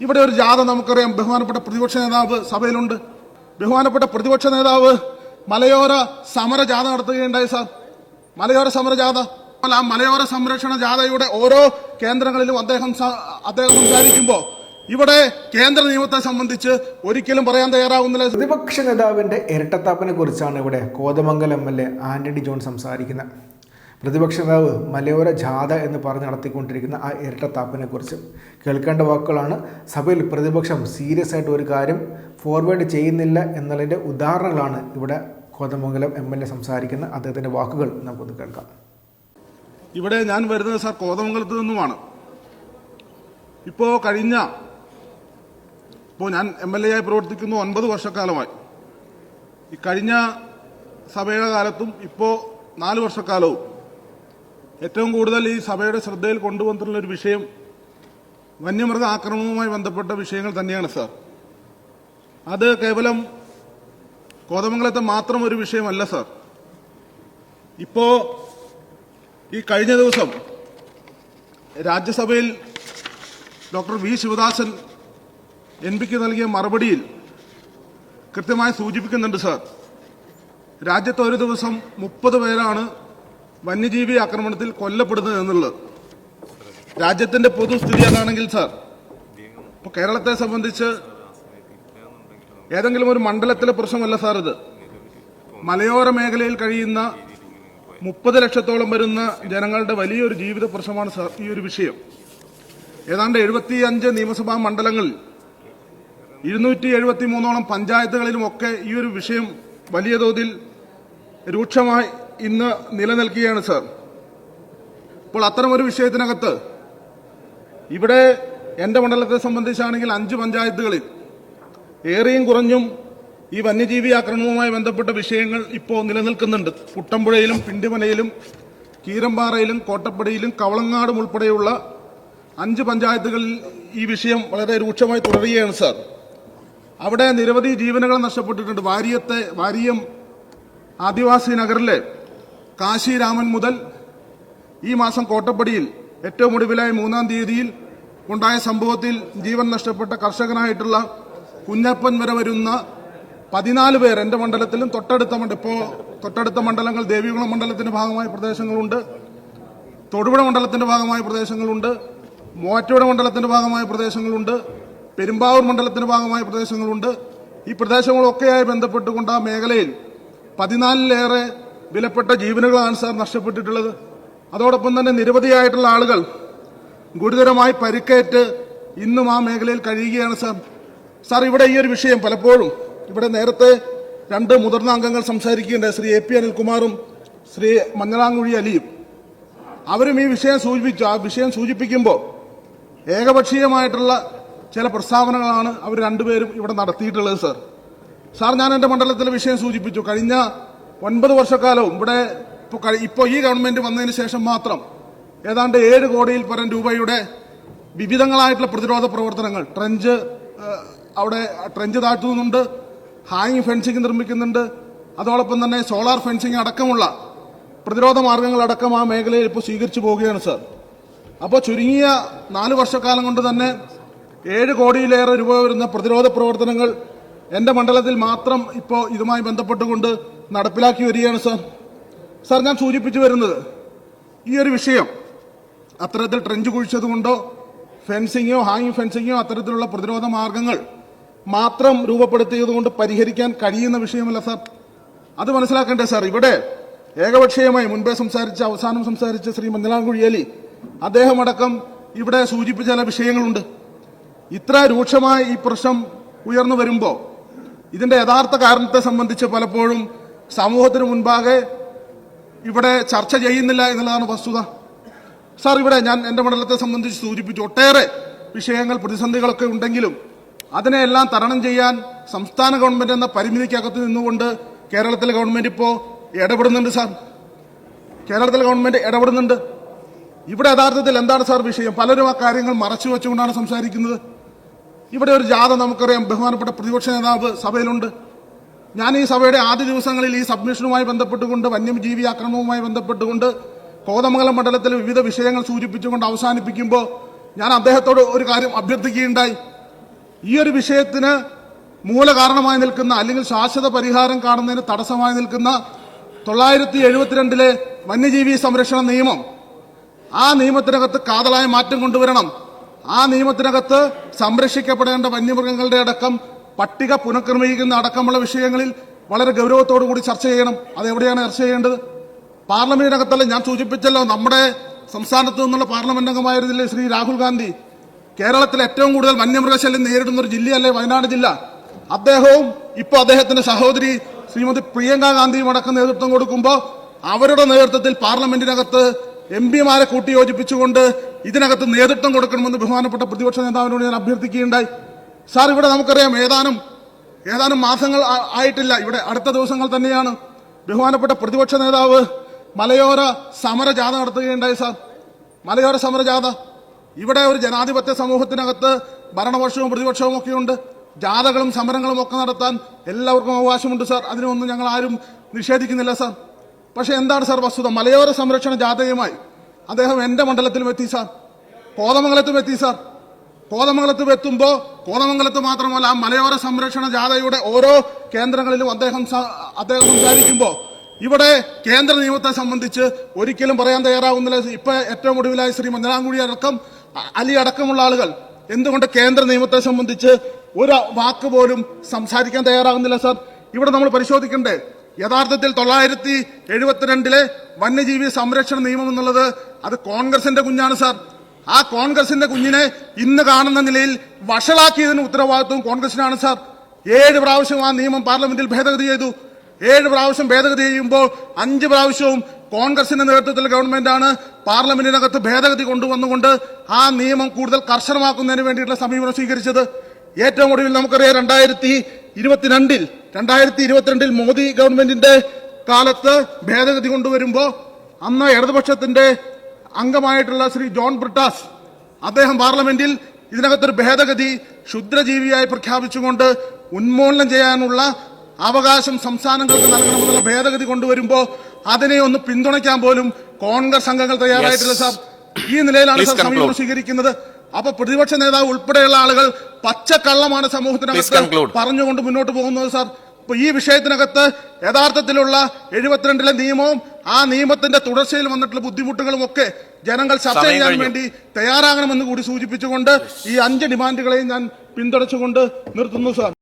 ഇവിടെ ഒരു ജാഥ നമുക്കറിയാം. ബഹുമാനപ്പെട്ട പ്രതിപക്ഷ നേതാവ് സഭയിലുണ്ട്. ബഹുമാനപ്പെട്ട പ്രതിപക്ഷ നേതാവ് മലയോര സമര ജാഥ നടത്തുകയുണ്ടായി സാർ. മലയോര സമര ജാഥ. ആ മലയോര സംരക്ഷണ ജാഥയുടെ ഓരോ കേന്ദ്രങ്ങളിലും അദ്ദേഹം അദ്ദേഹം സംസാരിക്കുമ്പോൾ ഇവിടെ കേന്ദ്ര നിയമത്തെ സംബന്ധിച്ച് ഒരിക്കലും പറയാൻ തയ്യാറാവുന്നില്ല. പ്രതിപക്ഷ നേതാവിന്റെ ഇരട്ടത്താപ്പിനെ കുറിച്ചാണ് ഇവിടെ Kothamangalam M L A Antony John സംസാരിക്കുന്നത്. പ്രതിപക്ഷ നേതാവ് മലയോര ജാഥ എന്ന് പറഞ്ഞ് നടത്തിക്കൊണ്ടിരിക്കുന്ന ആ ഇരട്ടത്താപ്പിനെക്കുറിച്ച് കേൾക്കേണ്ട വാക്കുകളാണ്. സഭയിൽ പ്രതിപക്ഷം സീരിയസ് ആയിട്ട് ഒരു കാര്യം ഫോർവേഡ് ചെയ്യുന്നില്ല എന്നതിന്റെ ഉദാഹരണങ്ങളാണ് ഇവിടെ കോതമംഗലം എം എൽ എ സംസാരിക്കുന്ന അദ്ദേഹത്തിന്റെ വാക്കുകൾ. നമുക്കൊന്ന് കേൾക്കാം. ഇവിടെ ഞാൻ വരുന്നത് സാർ കോതമംഗലത്ത് നിന്നുമാണ്. ഇപ്പോൾ കഴിഞ്ഞ ഇപ്പോൾ ഞാൻ എം എൽ എ ആയി പ്രവർത്തിക്കുന്നു ഒൻപത് വർഷക്കാലമായി. ഈ കഴിഞ്ഞ സഭയുടെ കാലത്തും ഇപ്പോൾ നാല് വർഷക്കാലവും ഏറ്റവും കൂടുതൽ ഈ സഭയുടെ ശ്രദ്ധയിൽ കൊണ്ടുവന്നിട്ടുള്ള ഒരു വിഷയം വന്യമൃഗ ആക്രമണവുമായി ബന്ധപ്പെട്ട വിഷയങ്ങൾ തന്നെയാണ് സാർ. അത് കേവലം കോതമംഗലത്തെ മാത്രം ഒരു വിഷയമല്ല സാർ. ഇപ്പോ ഈ കഴിഞ്ഞ ദിവസം രാജ്യസഭയിൽ ഡോക്ടർ വി ശിവദാസൻ എൻ പിക്ക് നൽകിയ മറുപടിയിൽ കൃത്യമായി സൂചിപ്പിക്കുന്നുണ്ട് സാർ. രാജ്യത്ത് ഒരു ദിവസം മുപ്പത് പേരാണ് വന്യജീവി ആക്രമണത്തിൽ കൊല്ലപ്പെടുന്നത് എന്നുള്ളത്. രാജ്യത്തിന്റെ പൊതുസ്ഥിതി അതാണെങ്കിൽ സാർ ഇപ്പൊ കേരളത്തെ സംബന്ധിച്ച് ഏതെങ്കിലും ഒരു മണ്ഡലത്തിലെ പ്രശ്നമല്ല സാർ ഇത്? മലയോര മേഖലയിൽ കഴിയുന്ന മുപ്പത് ലക്ഷത്തോളം വരുന്ന ജനങ്ങളുടെ വലിയൊരു ജീവിത പ്രശ്നമാണ് സാർ ഈ ഒരു വിഷയം. ഏതാണ്ട് എഴുപത്തിയഞ്ച് നിയമസഭാ മണ്ഡലങ്ങളിൽ ഇരുന്നൂറ്റി എഴുപത്തി മൂന്നോളം പഞ്ചായത്തുകളിലുമൊക്കെ ഈ ഒരു വിഷയം വലിയ തോതിൽ രൂക്ഷമായി ഇന്ന് നിലനിൽക്കുകയാണ് സാർ. അപ്പോൾ അത്തരമൊരു വിഷയത്തിനകത്ത് ഇവിടെ എന്റെ മണ്ഡലത്തെ സംബന്ധിച്ചാണെങ്കിൽ അഞ്ച് പഞ്ചായത്തുകളിൽ ഏറെയും കുറഞ്ഞും ഈ വന്യജീവി ആക്രമണവുമായി ബന്ധപ്പെട്ട വിഷയങ്ങൾ ഇപ്പോൾ നിലനിൽക്കുന്നുണ്ട്. കുട്ടമ്പുഴയിലും പിണ്ടിമനയിലും കീരമ്പാറയിലും കോട്ടപ്പടിയിലും കവളങ്ങാടും ഉൾപ്പെടെയുള്ള അഞ്ച് പഞ്ചായത്തുകളിൽ ഈ വിഷയം വളരെ രൂക്ഷമായി തുടരുകയാണ് സാർ. അവിടെ നിരവധി ജീവനുകൾ നഷ്ടപ്പെട്ടിട്ടുണ്ട്. വാരിയത്തെ വാരിയം ആദിവാസി നഗറിലെ കാശി രാമൻ മുതൽ ഈ മാസം കോട്ടപ്പടിയിൽ ഏറ്റവും ഒടുവിലായി മൂന്നാം തീയതിയിൽ ഉണ്ടായ സംഭവത്തിൽ ജീവൻ നഷ്ടപ്പെട്ട കർഷകനായിട്ടുള്ള കുഞ്ഞപ്പൻ വരെ വരുന്ന പതിനാല് പേർ എന്റെ മണ്ഡലത്തിലും തൊട്ടടുത്ത മണ്ഡലം ഇപ്പോൾ തൊട്ടടുത്ത മണ്ഡലങ്ങൾ ദേവികുളം മണ്ഡലത്തിന്റെ ഭാഗമായ പ്രദേശങ്ങളുണ്ട്. തൊടുപുഴ മണ്ഡലത്തിന്റെ ഭാഗമായ പ്രദേശങ്ങളുണ്ട്. മൂവാറ്റുപുഴ മണ്ഡലത്തിന്റെ ഭാഗമായ പ്രദേശങ്ങളുണ്ട്. പെരുമ്പാവൂർ മണ്ഡലത്തിന്റെ ഭാഗമായ പ്രദേശങ്ങളുണ്ട്. ഈ പ്രദേശങ്ങളൊക്കെയായി ബന്ധപ്പെട്ടുകൊണ്ട് ആ മേഖലയിൽ പതിനാലിലേറെ വിലപ്പെട്ട ജീവനുകളാണ് സാർ നഷ്ടപ്പെട്ടിട്ടുള്ളത്. അതോടൊപ്പം തന്നെ നിരവധിയായിട്ടുള്ള ആളുകൾ ഗുരുതരമായി പരിക്കേറ്റ് ഇന്നും ആ മേഖലയിൽ കഴിയുകയാണ് സാർ. സാർ ഇവിടെ ഈ ഒരു വിഷയം പലപ്പോഴും ഇവിടെ നേരത്തെ രണ്ട് മുതിർന്ന അംഗങ്ങൾ സംസാരിക്കുകയുണ്ട് ശ്രീ എ പി അനിൽകുമാറും ശ്രീ മഞ്ഞളാങ്കുഴി അലിയും. അവരും ഈ വിഷയം സൂചിപ്പിച്ചു. ആ വിഷയം സൂചിപ്പിക്കുമ്പോൾ ഏകപക്ഷീയമായിട്ടുള്ള ചില പ്രസ്താവനകളാണ് അവർ രണ്ടുപേരും ഇവിടെ നടത്തിയിട്ടുള്ളത് സാർ. സാർ ഞാൻ എന്റെ മണ്ഡലത്തിലെ വിഷയം സൂചിപ്പിച്ചു. കഴിഞ്ഞ ഒൻപത് വർഷക്കാലവും ഇവിടെ ഇപ്പോൾ ഈ ഗവൺമെന്റ് വന്നതിന് ശേഷം മാത്രം ഏതാണ്ട് ഏഴ് കോടിയിൽ പരം രൂപയുടെ വിവിധങ്ങളായിട്ടുള്ള പ്രതിരോധ പ്രവർത്തനങ്ങൾ ട്രഞ്ച് അവിടെ ട്രഞ്ച് താഴ്ത്തുന്നുണ്ട് ഹാങ്ങിങ് ഫെൻസിങ് നിർമ്മിക്കുന്നുണ്ട് അതോടൊപ്പം തന്നെ സോളാർ ഫെൻസിങ് അടക്കമുള്ള പ്രതിരോധ മാർഗങ്ങളടക്കം ആ മേഖലയിൽ ഇപ്പോൾ സ്വീകരിച്ചു പോവുകയാണ് സാർ. അപ്പോൾ ചുരുങ്ങിയ നാല് വർഷക്കാലം കൊണ്ട് തന്നെ ഏഴ് കോടിയിലേറെ രൂപ വരുന്ന പ്രതിരോധ പ്രവർത്തനങ്ങൾ എന്റെ മണ്ഡലത്തിൽ മാത്രം ഇപ്പോൾ ഇതുമായി ബന്ധപ്പെട്ടുകൊണ്ട് നടപ്പിലാക്കി വരികയാണ് സാർ. സാർ ഞാൻ സൂചിപ്പിച്ചു വരുന്നത് ഈ ഒരു വിഷയം അത്തരത്തിൽ ട്രെഞ്ച് കുഴിച്ചതുകൊണ്ടോ ഫെൻസിങ്ങോ ഹാങ്ങിങ് ഫെൻസിങ്ങോ അത്തരത്തിലുള്ള പ്രതിരോധ മാർഗങ്ങൾ മാത്രം രൂപപ്പെടുത്തിയതുകൊണ്ട് പരിഹരിക്കാൻ കഴിയുന്ന വിഷയമല്ല സാർ. അത് മനസ്സിലാക്കണ്ടേ സാർ? ഇവിടെ ഏകപക്ഷീയമായി മുൻപേ സംസാരിച്ച അവസാനം സംസാരിച്ച ശ്രീ മഞ്ഞളാംകുഴിയേലി കുഴിയലി അദ്ദേഹമടക്കം ഇവിടെ സൂചിപ്പിച്ച ചില വിഷയങ്ങളുണ്ട്. ഇത്ര രൂക്ഷമായ ഈ പ്രശ്നം ഉയർന്നു വരുമ്പോൾ ഇതിന്റെ യഥാർത്ഥ കാരണത്തെ സംബന്ധിച്ച് പലപ്പോഴും സമൂഹത്തിന് മുൻപാകെ ഇവിടെ ചർച്ച ചെയ്യുന്നില്ല എന്നുള്ളതാണ് വസ്തുത. സാർ ഇവിടെ ഞാൻ എന്റെ മണ്ഡലത്തെ സംബന്ധിച്ച് സൂചിപ്പിച്ചു. ഒട്ടേറെ വിഷയങ്ങൾ പ്രതിസന്ധികളൊക്കെ ഉണ്ടെങ്കിലും അതിനെയെല്ലാം തരണം ചെയ്യാൻ സംസ്ഥാന ഗവൺമെന്റ് എന്ന പരിമിതിക്കകത്ത് നിന്നുകൊണ്ട് കേരളത്തിലെ ഗവൺമെന്റ് ഇപ്പോ ഇടപെടുന്നുണ്ട് സാർ. കേരളത്തിലെ ഗവൺമെന്റ് ഇടപെടുന്നുണ്ട്. ഇവിടെ യഥാർത്ഥത്തിൽ എന്താണ് സാർ വിഷയം? പലരും ആ കാര്യങ്ങൾ മറച്ചു വെച്ചുകൊണ്ടാണ് സംസാരിക്കുന്നത്. ഇവിടെ ഒരു ജാഥ നമുക്കറിയാം. ബഹുമാനപ്പെട്ട പ്രതിപക്ഷ നേതാവ് സഭയിലുണ്ട്. ഞാൻ ഈ സഭയുടെ ആദ്യ ദിവസങ്ങളിൽ ഈ സബ്മിഷനുമായി ബന്ധപ്പെട്ടുകൊണ്ട് വന്യജീവി ആക്രമണവുമായി ബന്ധപ്പെട്ടുകൊണ്ട് കോതമംഗലം മണ്ഡലത്തിലെ വിവിധ വിഷയങ്ങൾ സൂചിപ്പിച്ചുകൊണ്ട് അവസാനിപ്പിക്കുമ്പോൾ ഞാൻ അദ്ദേഹത്തോട് ഒരു കാര്യം അഭ്യർത്ഥിക്കുകയുണ്ടായി. ഈ ഒരു വിഷയത്തിന് മൂലകാരണമായി നിൽക്കുന്ന അല്ലെങ്കിൽ ശാശ്വത പരിഹാരം കാണുന്നതിന് തടസ്സമായി നിൽക്കുന്ന തൊള്ളായിരത്തി എഴുപത്തിരണ്ടിലെ വന്യജീവി സംരക്ഷണ നിയമം ആ നിയമത്തിനകത്ത് കാതലായ മാറ്റം കൊണ്ടുവരണം. ആ നിയമത്തിനകത്ത് സംരക്ഷിക്കപ്പെടേണ്ട വന്യമൃഗങ്ങളുടെ അടക്കം പട്ടിക പുനഃക്രമീകരിക്കുന്ന അടക്കമുള്ള വിഷയങ്ങളിൽ വളരെ കൂടി ചർച്ച ചെയ്യണം. അതെവിടെയാണ് ചർച്ച ചെയ്യേണ്ടത്? പാർലമെന്റിനകത്തല്ല ഞാൻ സൂചിപ്പിച്ചല്ലോ നമ്മുടെ സംസ്ഥാനത്ത് നിന്നുള്ള പാർലമെന്റ് അംഗമായിരുന്നില്ലേ ശ്രീ രാഹുൽ ഗാന്ധി കേരളത്തിൽ ഏറ്റവും കൂടുതൽ വന്യമൃഗശല്യം നേരിടുന്ന ഒരു ജില്ലയല്ലേ വയനാട് ജില്ല. അദ്ദേഹവും ഇപ്പൊ അദ്ദേഹത്തിന്റെ സഹോദരി ശ്രീമതി പ്രിയങ്ക ഗാന്ധിയും അടക്കം നേതൃത്വം കൊടുക്കുമ്പോൾ അവരുടെ നേതൃത്വത്തിൽ പാർലമെന്റിനകത്ത് എം പിമാരെ കൂട്ടിയോജിപ്പിച്ചുകൊണ്ട് ഇതിനകത്ത് നേതൃത്വം കൊടുക്കണമെന്ന് ബഹുമാനപ്പെട്ട പ്രതിപക്ഷ നേതാവിനോട് ഞാൻ അഭ്യർത്ഥിക്കുകയുണ്ടായി. സാർ ഇവിടെ നമുക്കറിയാം ഏതാനും ഏതാനും മാസങ്ങൾ ആയിട്ടില്ല. ഇവിടെ അടുത്ത ദിവസങ്ങൾ തന്നെയാണ്. ബഹുമാനപ്പെട്ട പ്രതിപക്ഷ നേതാവ് മലയോര സമരജാഥ നടത്തുകയുണ്ടായി സാർ. മലയോര സമരജാഥ. ഇവിടെ ഒരു ജനാധിപത്യ സമൂഹത്തിനകത്ത് ഭരണപക്ഷവും പ്രതിപക്ഷവും ഒക്കെയുണ്ട്. ജാഥകളും സമരങ്ങളും ഒക്കെ നടത്താൻ എല്ലാവർക്കും അവകാശമുണ്ട് സാർ. അതിനൊന്നും ഞങ്ങൾ ആരും നിഷേധിക്കുന്നില്ല സാർ. പക്ഷെ എന്താണ് സാർ വസ്തുത? മലയോര സംരക്ഷണ ജാഥയുമായി അദ്ദേഹം എന്റെ മണ്ഡലത്തിലും എത്തി സാർ. കോതമംഗലത്തും എത്തി സാർ. കോതമംഗലത്ത് എത്തുമ്പോൾ കോതമംഗലത്ത് മാത്രമല്ല ആ മലയോര സംരക്ഷണ ജാഥയുടെ ഓരോ കേന്ദ്രങ്ങളിലും അദ്ദേഹം അദ്ദേഹം സംസാരിക്കുമ്പോൾ ഇവിടെ കേന്ദ്ര നിയമത്തെ സംബന്ധിച്ച് ഒരിക്കലും പറയാൻ തയ്യാറാവുന്നില്ല. ഇപ്പൊ ഏറ്റവും ഒടുവിലായി ശ്രീ മന്ദനാംകുടി അടക്കം അലി അടക്കമുള്ള ആളുകൾ എന്തുകൊണ്ട് കേന്ദ്ര നിയമത്തെ സംബന്ധിച്ച് ഒരു വാക്ക് പോലും സംസാരിക്കാൻ തയ്യാറാകുന്നില്ല സർ? ഇവിടെ നമ്മൾ പരിശോധിക്കണ്ടേ യഥാർത്ഥത്തിൽ തൊള്ളായിരത്തി എഴുപത്തിരണ്ടിലെ വന്യജീവി സംരക്ഷണ നിയമം എന്നുള്ളത് അത് കോൺഗ്രസിന്റെ കുഞ്ഞാണ് സാർ. ആ കോൺഗ്രസിന്റെ കുഞ്ഞിനെ ഇന്ന് കാണുന്ന നിലയിൽ വഷളാക്കിയതിന് ഉത്തരവാദിത്വം കോൺഗ്രസിനാണ് സാർ. ഏഴ് പ്രാവശ്യം ആ നിയമം പാർലമെന്റിൽ ഭേദഗതി ചെയ്തു. ഏഴ് പ്രാവശ്യം ഭേദഗതി ചെയ്യുമ്പോൾ അഞ്ച് പ്രാവശ്യവും കോൺഗ്രസിന്റെ നേതൃത്വത്തിൽ ഗവൺമെന്റാണ് പാർലമെന്റിനകത്ത് ഭേദഗതി കൊണ്ടുവന്നുകൊണ്ട് ആ നിയമം കൂടുതൽ കർശനമാക്കുന്നതിന് വേണ്ടിയിട്ടുള്ള സമീപനം സ്വീകരിച്ചത്. ഏറ്റവും ഒടുവിൽ നമുക്കറിയാം രണ്ടായിരത്തി ഇരുപത്തിരണ്ടിൽ രണ്ടായിരത്തി ഇരുപത്തിരണ്ടിൽ മോദി ഗവൺമെന്റിന്റെ കാലത്ത് ഭേദഗതി കൊണ്ടുവരുമ്പോൾ അന്ന് ഇടതുപക്ഷത്തിന്റെ അംഗമായിട്ടുള്ള ശ്രീ ജോൺ ബ്രിട്ടാസ് അദ്ദേഹം പാർലമെന്റിൽ ഇതിനകത്തൊരു ഭേദഗതി ക്ഷുദ്രജീവിയായി പ്രഖ്യാപിച്ചുകൊണ്ട് ഉന്മൂലനം ചെയ്യാനുള്ള അവകാശം സംസ്ഥാനങ്ങൾക്ക് നൽകണമെന്നുള്ള ഭേദഗതി കൊണ്ടുവരുമ്പോൾ അതിനെ ഒന്ന് പിന്തുണയ്ക്കാൻ പോലും കോൺഗ്രസ് അംഗങ്ങൾ തയ്യാറായിട്ടില്ല. സാർ ഈ നിലയിലാണ് സാർ സമീപം സ്വീകരിക്കുന്നത് അപ്പൊ പ്രതിപക്ഷ നേതാവ് ഉൾപ്പെടെയുള്ള ആളുകൾ പച്ചക്കള്ളമാണ് സമൂഹത്തിനകത്ത്. പറഞ്ഞുകൊണ്ട് മുന്നോട്ട് പോകുന്നത് സാർ ഈ വിഷയത്തിനകത്ത് യഥാർത്ഥത്തിലുള്ള എഴുപത്തിരണ്ടിലെ നിയമവും ആ നിയമത്തിന്റെ തുടർച്ചയിൽ വന്നിട്ടുള്ള ബുദ്ധിമുട്ടുകളും ഒക്കെ ജനങ്ങൾ ചർച്ച ചെയ്യാൻ വേണ്ടി തയ്യാറാകണമെന്ന് കൂടി സൂചിപ്പിച്ചുകൊണ്ട് ഈ അഞ്ച് ഡിമാൻഡുകളെയും ഞാൻ പിന്തുണച്ചുകൊണ്ട് നിർത്തുന്നു സാർ.